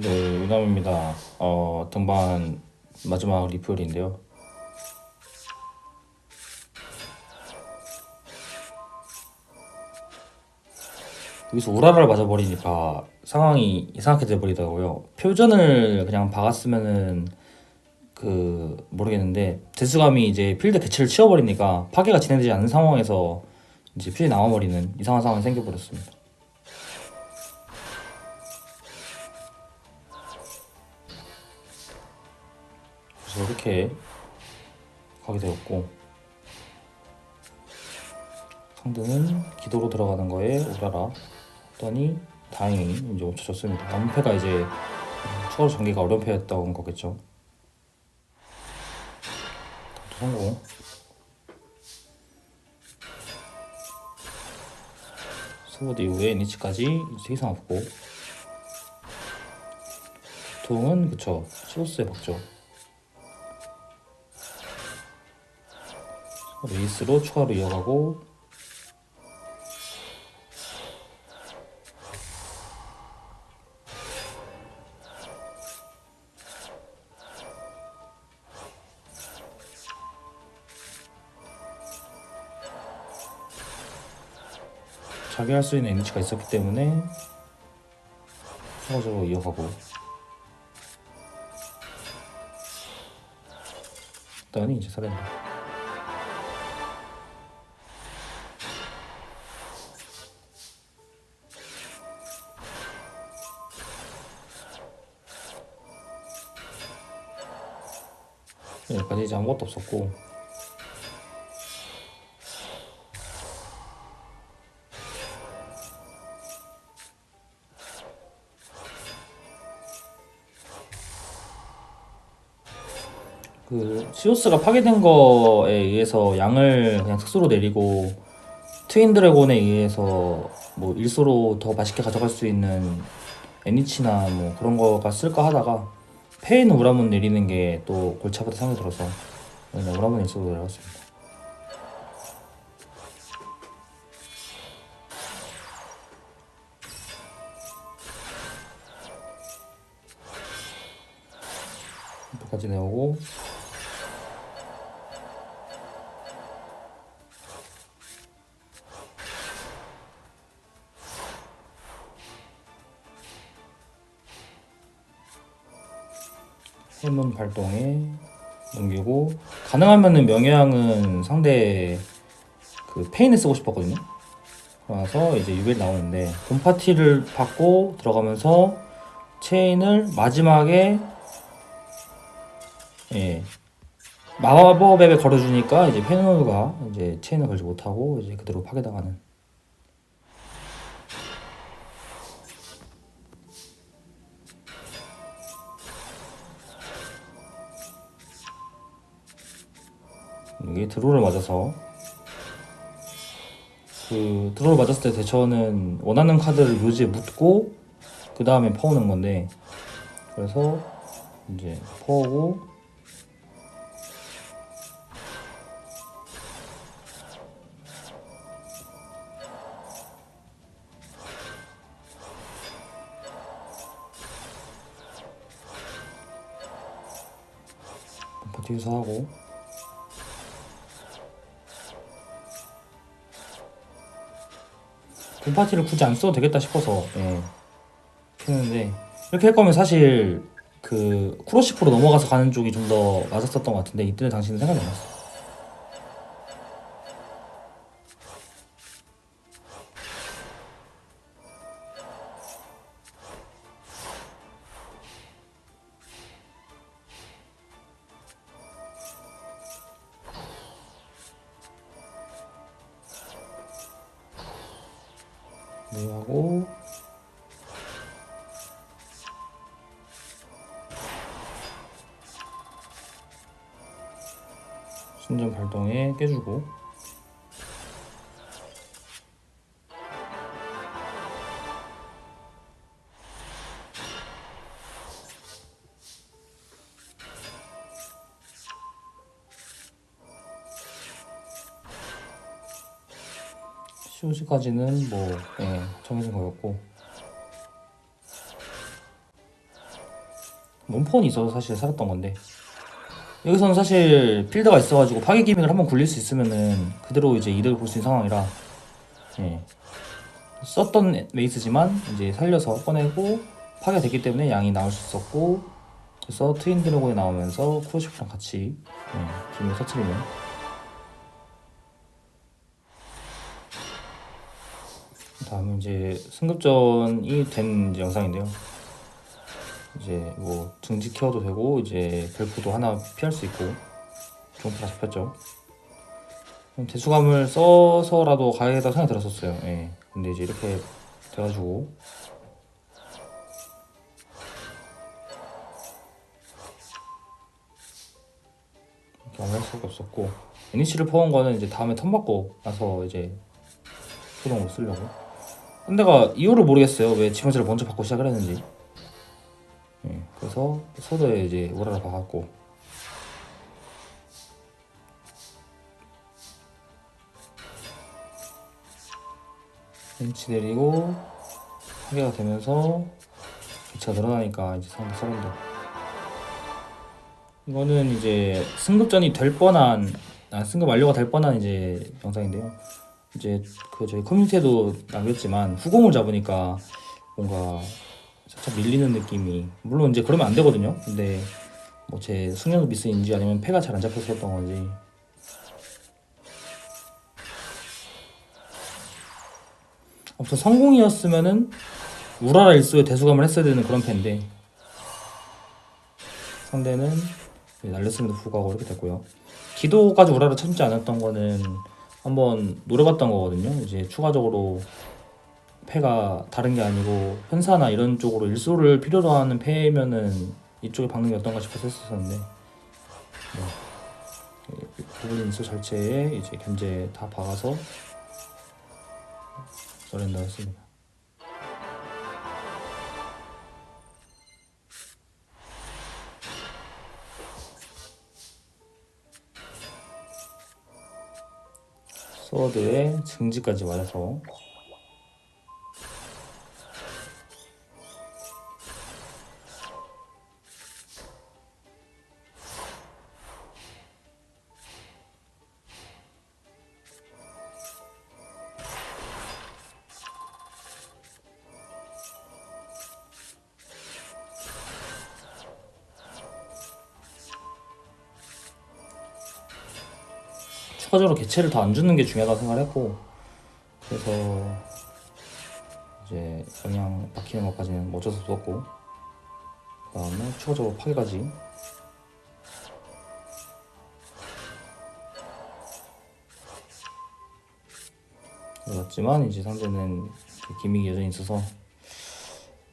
네, 유남입니다. 어, 등반 마지막 리플인데요. 여기서 우라라를 맞아버리니까 상황이 이상하게 돼버리더라고요. 표전을 그냥 박았으면은 그 모르겠는데 대수감이 이제 필드 개체를 치워버리니까 파괴가 진행되지 않는 상황에서 이제 필이 나와버리는 이상한 상황이 생겨버렸습니다. 이렇게 가게 되었고 상대는 기도로 들어가는 거에 우라라 했더니 다행히 이제 멈춰졌습니다. 남은 패가 이제 추가로 전개가 어려운 패였던 거겠죠. 성공. 스보드 이후에 니치까지 이제 이상 없고 보통은 그쵸 시로스에 박죠. 레이스로 추가로 이어가고. 자기 할 수 있는 에너지가 있었기 때문에 추가적으로 이어가고. 일단은 이제 살인다 여기까지 이제 아무것도 없었고. 그 시오스가 파괴된 거에 의해서 양을 그냥 특수로 내리고 트윈 드래곤에 의해서 뭐 일소로 더 맛있게 가져갈 수 있는 애니치나 뭐 그런 거가 쓸까 하다가 페인 우라문 내리는 게 또 골차보다 상에 들어서 그냥 우라문 일소로 내려갔습니다. 여기까지 내오고 해문 발동에 넘기고 가능하면은 명예양은 상대 그 페인을 쓰고 싶었거든요. 그래서 이제 6일 나오는데 곰파티를 받고 들어가면서 체인을 마지막에 예 마법앱에 걸어주니까 이제 페노가 이제 체인을 걸지 못하고 이제 그대로 파괴당하는 이게 드로를 맞아서. 그 드로를 맞았을 때 대처는 원하는 카드를 묘지에 묻고 그 다음에 퍼오는 건데. 그래서 이제 퍼오고. 버티기서 하고 곰파티를 굳이 안 써도 되겠다 싶어서 예. 했는데 이렇게 할 거면 사실 그 쿠로시프로 넘어가서 가는 쪽이 좀 더 맞았었던 것 같은데 이때 당시는 생각이 안 났어. 네 하고. 순전 발동에 깨주고 시우즈까지는 뭐 예, 정해진 거였고 몸폰이 있어서 사실 살았던 건데 여기서는 사실 필드가 있어가지고 파괴 기믹을 한번 굴릴 수 있으면은 그대로 이제 이득을 볼 수 있는 상황이라 예. 썼던 메이스지만 이제 살려서 꺼내고 파괴가 됐기 때문에 양이 나올 수 있었고 그래서 트윈 드래곤이 나오면서 쿠로시프랑 같이 예, 기믹을 터트리는 다음은 이제 승급전이 된 영상인데요. 이제 뭐 등지 케어도 되고 이제 벨프도 하나 피할 수 있고 다 잡혔죠. 대수감을 써서라도 가야겠다 생각이 들었었어요. 예. 근데 이제 이렇게 돼가지고 이렇게 아무 할 수가 없었고 애니시를 퍼온 거는 이제 다음에 턴 받고 나서 이제 소동으로 쓰려고. 근데가 이유를 모르겠어요. 왜 지원제를 먼저 받고 시작을 했는지. 예, 그래서 소도에 이제 오라를 박았고 벤치 내리고 하게가 되면서 개체가 늘어나니까 이제 상대 서른도 이거는 이제 승급전이 될 뻔한 아, 승급 완료가 될 뻔한 이제 영상인데요. 이제 그 저희 커뮤니티에도 남겼지만 후공을 잡으니까 뭔가 살짝 밀리는 느낌이 물론 이제 그러면 안 되거든요. 근데 뭐 제 숙련도 미스인지 아니면 패가 잘 안 잡혔었던 건지 아무튼 성공이었으면은 우라라 일수에 대수감을 했어야 되는 그런 패인데 상대는 날렸음에도 불구하고 이렇게 됐고요. 기도까지 우라를 찾지 않았던 거는 한번 노려봤던 거거든요. 이제 추가적으로 패가 다른 게 아니고 현사나 이런 쪽으로 일소를 필요로 하는 패면은 이쪽에 박는 게 어떤가 싶어서 했었는데 네. 구블린 일소 절체에 이제 견제 다 박아서 서렌더 했습니다. 소드에 증지까지 맞아서 추가적으로 개체를 더안 주는 게 중요하다고 생각을 했고 그래서 이제 영향 박히는 것까지는 뭐 어쩔 수 없었고 그 다음에 추가적으로 파괴까지. 그렇지만 이제 상대는 그 기믹이 여전히 있어서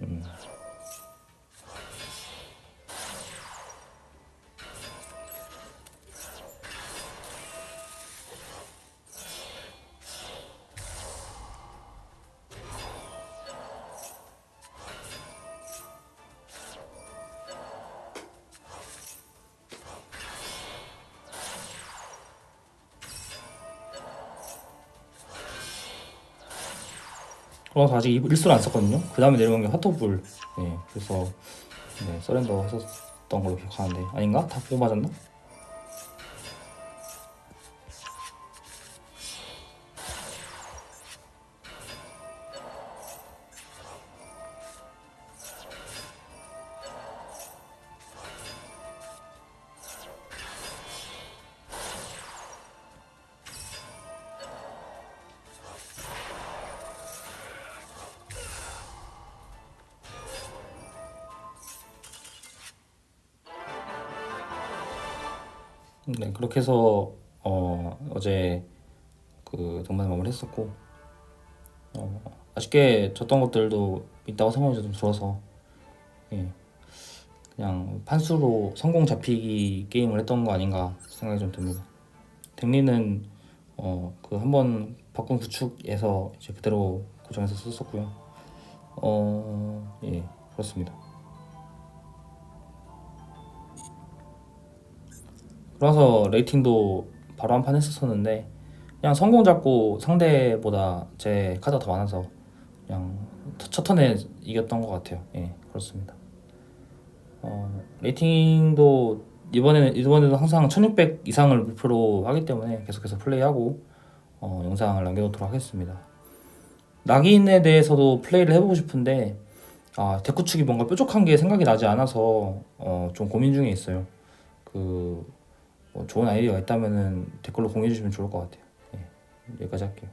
음, 그래서 아직 일수를 안 썼거든요. 그 다음에 내려온 게 핫토불. 네, 그래서 네, 서렌더 했었던 걸로 기억하는데 아닌가? 다 맞았나? 네, 그렇게 해서 어, 어제 그 동반 마무리했었고 어, 아쉽게 졌던 것들도 있다고 생각이 좀 들어서 예, 그냥 판수로 성공 잡히기 게임을 했던 거 아닌가 생각이 좀 듭니다. 댕리는 어, 그 한 번 바꾼 구축에서 이제 그대로 고정해서 썼었고요. 어, 예, 그렇습니다. 그래서 레이팅도 바로 한 판 했었었는데 그냥 성공 잡고 상대보다 제 카드가 더 많아서 그냥 첫 턴에 이겼던 것 같아요. 예, 그렇습니다. 어, 레이팅도 이번에는 이번에도 항상 1600 이상을 목표로 하기 때문에 계속해서 플레이하고 어, 영상을 남겨놓도록 하겠습니다. 낙인에 대해서도 플레이를 해보고 싶은데 아, 데크 축이 뭔가 뾰족한 게 생각이 나지 않아서 어, 좀 고민 중에 있어요. 그 뭐 좋은 아이디어가 있다면은 댓글로 공유해 주시면 좋을 것 같아요. 예, 여기까지 할게요.